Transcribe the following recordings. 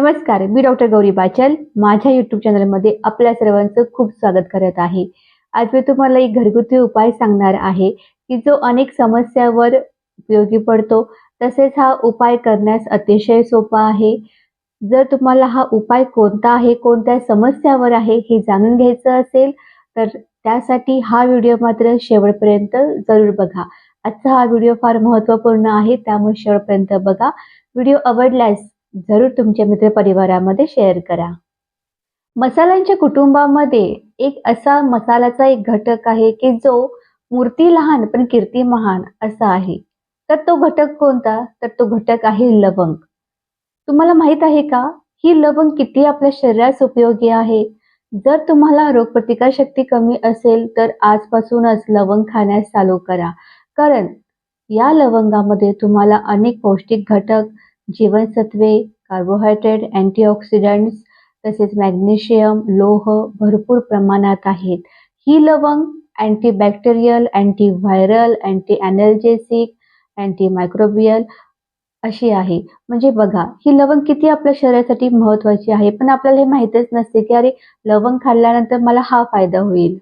नमस्कार मी डॉक्टर गौरी बाचल. माझ्या यूट्यूब चॅनलमध्ये आपल्या सर्वांचं खूप स्वागत करत आहे. आज मी तुम्हाला एक घरगुती उपाय सांगणार आहे की जो अनेक समस्यावर उपयोगी पडतो. तसेच हा उपाय करण्यास अतिशय सोपा आहे. जर तुम्हाला हा उपाय कोणता आहे कोणत्या समस्यावर आहे हे जाणून घ्यायचं असेल तर त्यासाठी हा व्हिडिओ मात्र शेवटपर्यंत जरूर बघा. आजचा हा व्हिडिओ फार महत्त्वपूर्ण आहे त्यामुळे शेवटपर्यंत बघा. व्हिडिओ आवडल्यास जरूर तुमच्या मित्रपरिवारामध्ये शेअर करा. मसाल्यांच्या कुटुंबामध्ये एक असा मसाल्याचा एक घटक आहे की जो मूर्ती लहान पण कीर्ती महान असा आहे. तर तो घटक कोणता? तर तो घटक आहे लवंग. तुम्हाला माहीत आहे का? ही लवंग किती आपल्या शरीरास उपयोगी आहे? जर तुम्हाला रोगप्रतिकारशक्ती कमी असेल तर आजपासूनच लवंग खाण्यास चालू करा. कारण या लवंगामध्ये तुम्हाला अनेक पौष्टिक घटक जीवनसत्वे कार्बोहायड्रेट अँटीऑक्सिडंट्स तसेच मॅग्नेशियम लोह भरपूर प्रमाणात आहेत. ही लवंग antibacterial antiviral anti analgesic antimicrobial अशी आहे. म्हणजे बघा ही लवंग किती आपल्या शरीरासाठी महत्त्वाची आहे पण आपल्याला हे माहितच नसते की अरे लवंग खाल्ल्यानंतर मला हा फायदा होईल.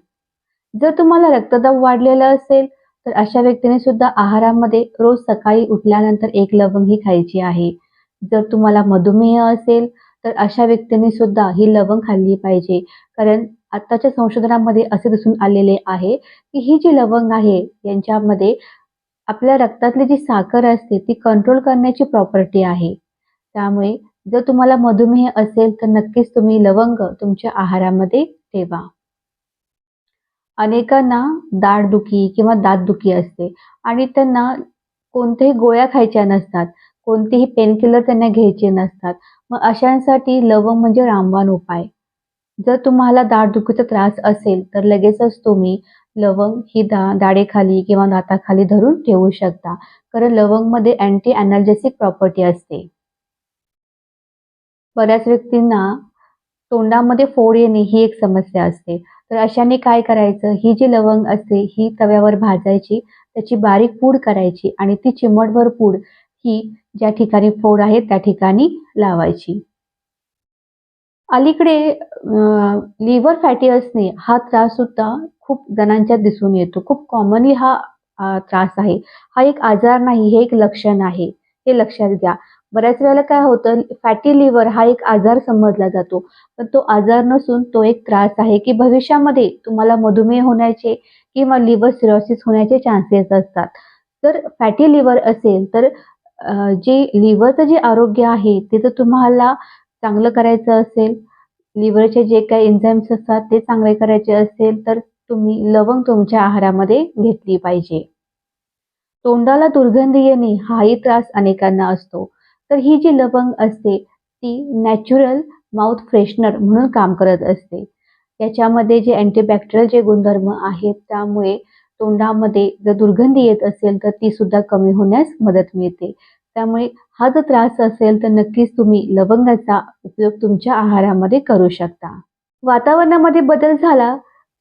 जर तुम्हाला रक्तदाब वाढलेला असेल तर अशा व्यक्तीने सुद्धा आहारामध्ये रोज सकाळी उठल्यानंतर एक लवंग ही खायची आहे. जर तुम्हाला मधुमेह असेल तर अशा व्यक्तीने सुद्धा ही लवंग खाल्ली पाहिजे. कारण आत्ताच्या संशोधनामध्ये असे दिसून आलेले आहे की ही जी लवंग आहे यांच्यामध्ये आपल्या रक्तातली जी साखर असते ती कंट्रोल करण्याची प्रॉपर्टी आहे. त्यामुळे जर तुम्हाला मधुमेह असेल तर नक्कीच तुम्ही लवंग तुमच्या आहारामध्ये ठेवा. अनेकांना दाढदुखी किंवा दातदुखी असते. आणि त्यांना कोणत्याही गोळ्या खायच्या नसतात कोणतेही पेनकिलर त्यांना घ्यायचे नसतात. मग अशांसाठी लवंग म्हणजे रामबाण उपाय. जर तुम्हाला दाढदुखीचा त्रास असेल तर लगेचच तुम्ही लवंग ही दा दाढेखाली किंवा दाताखाली धरून ठेवू शकता. कारण लवंगमध्ये अँटी ॲनर्जेसिक प्रॉपर्टी असते. बऱ्याच व्यक्तींना तोंडामध्ये फोड येणे ही एक समस्या असते. तर अशाने काय करायचं? ही जी लवंग असते ही तव्यावर भाजायची त्याची बारीक पूड करायची आणि ती चिमटभर पूड ही ज्या ठिकाणी फोड आहे त्या ठिकाणी लावायची. अलीकडे लिव्हर फॅटी असणे हा त्रास सुद्धा खूप जणांच्या दिसून येतो. खूप कॉमनली हा त्रास आहे. हा एक आजार नाही हे एक लक्षण आहे. हे लक्षात घ्या. बऱ्याच वेळेला काय होतं फॅटी लिव्हर हा एक आजार समजला जातो. पण तो आजार नसून तो एक त्रास आहे की भविष्यामध्ये तुम्हाला मधुमेह होण्याचे किंवा लिव्हर सिरोसिस होण्याचे चान्सेस असतात. तर फॅटी लिव्हर असेल तर जे लिव्हरचं जे आरोग्य आहे ते जर तुम्हाला चांगलं करायचं असेल लिव्हरचे जे काही एन्झाईम्स असतात ते चांगले करायचे असेल तर तुम्ही लवंग तुमच्या आहारामध्ये घेतली पाहिजे. तोंडाला दुर्गंधी येणे हाही त्रास अनेकांना असतो. तर ही जी लवंग असते ती नॅचरल माउथ फ्रेशनर म्हणून काम करत असते. याच्यामध्ये जे अँटीबॅक्टेरियल जे गुणधर्म आहेत त्यामुळे तोंडामध्ये जर दुर्गंधी येत असेल तर ती सुद्धा कमी होण्यास मदत मिळते. त्यामुळे हा जर त्रास असेल तर नक्कीच तुम्ही लवंगाचा उपयोग तुमच्या आहारामध्ये करू शकता. वातावरणामध्ये बदल झाला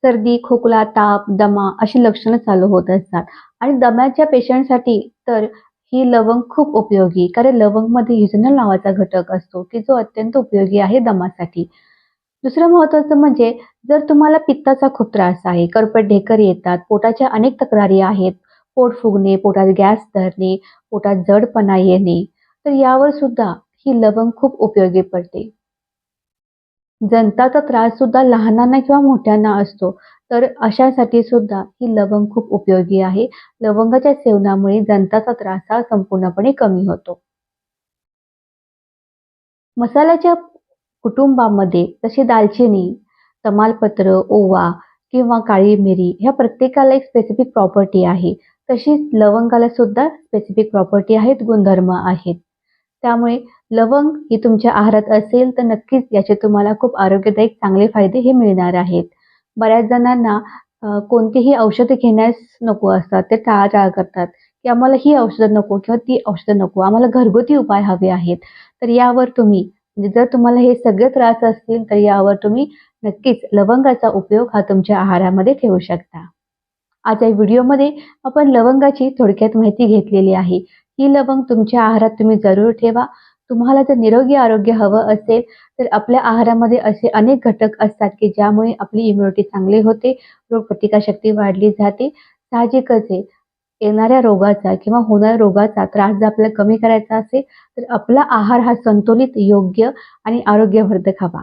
सर्दी खोकला ताप दमा अशी लक्षणं चालू होत असतात. आणि दम्याच्या पेशंटसाठी तर ही लवंग खूप उपयोगी कारण लवंगमध्ये युजनल नावाचा घटक असतो की जो अत्यंत उपयोगी आहे दमासाठी. दुसरं महत्वाचं म्हणजे जर तुम्हाला पित्ताचा खूप त्रास आहे करपट ढेकर येतात पोटाच्या अनेक तक्रारी आहेत पोट फुगणे पोटात गॅस धरणे पोटात जडपणा येणे तर यावर सुद्धा ही लवंग खूप उपयोगी पडते. जंताचा त्रास सुद्धा लहानांना किंवा मोठ्यांना असतो. तर अशासाठी सुद्धा ही लवंग खूप उपयोगी आहे. लवंगाच्या सेवनामुळे जंताचा त्रास हा संपूर्णपणे कमी होतो. मसाल्याच्या कुटुंबामध्ये जशी दालचिनी तमालपत्र ओवा किंवा काळी मिरी ह्या प्रत्येकाला एक स्पेसिफिक प्रॉपर्टी आहे. तशीच लवंगाला सुद्धा स्पेसिफिक प्रॉपर्टी आहेत गुणधर्म आहेत. त्यामुळे लवंग ही तुमच्या आहारात असेल तर नक्कीच याचे तुम्हाला खूप आरोग्यदायक चांगले फायदे हे मिळणार आहेत. बऱ्याच जणांना कोणतीही औषधं घेण्यास नको असतात. ते टाळाटाळ करतात की आम्हाला ही औषधं नको किंवा ती औषधं नको. आम्हाला घरगुती उपाय हवे आहेत. तर यावर तुम्ही म्हणजे जर तुम्हाला हे सगळे त्रास असतील तर यावर तुम्ही नक्कीच लवंगाचा उपयोग हा तुमच्या आहारामध्ये ठेवू शकता. आज या व्हिडिओमध्ये आपण लवंगाची थोडक्यात माहिती घेतलेली आहे. ही लवंग तुमच्या आहारात तुम्ही जरूर ठेवा. तुम्हाला जर निरोगी आरोग्य हवं असेल तर आपल्या आहारामध्ये असे अनेक घटक असतात की ज्यामुळे आपली इम्युनिटी चांगली होते रोगप्रतिकारशक्ती वाढली जाते. साहजिकच आहे. येणाऱ्या रोगाचा किंवा होणाऱ्या रोगाचा त्रास जर आपल्याला कमी करायचा असेल तर आपला आहार हा संतुलित योग्य आणि आरोग्यवर्धक हवा.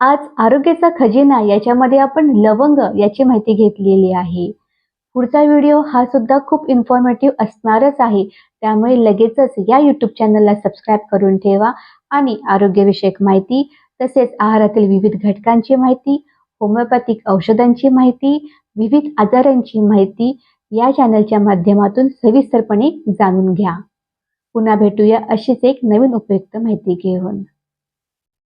आज आरोग्याचा खजिना याच्यामध्ये आपण लवंग याची माहिती घेतलेली आहे. पुढचा व्हिडिओ हा सुद्धा खूप इन्फॉर्मेटिव्ह असणारच आहे. त्यामुळे लगेचच या यूट्यूब चॅनलला सबस्क्राईब करून ठेवा आणि आरोग्यविषयक माहिती तसेच आहारातील विविध घटकांची माहिती होमिओपॅथिक औषधांची माहिती विविध आजारांची माहिती या चॅनलच्या माध्यमातून सविस्तरपणे जाणून घ्या. पुन्हा भेटूया अशीच एक नवीन उपयुक्त माहिती घेऊन.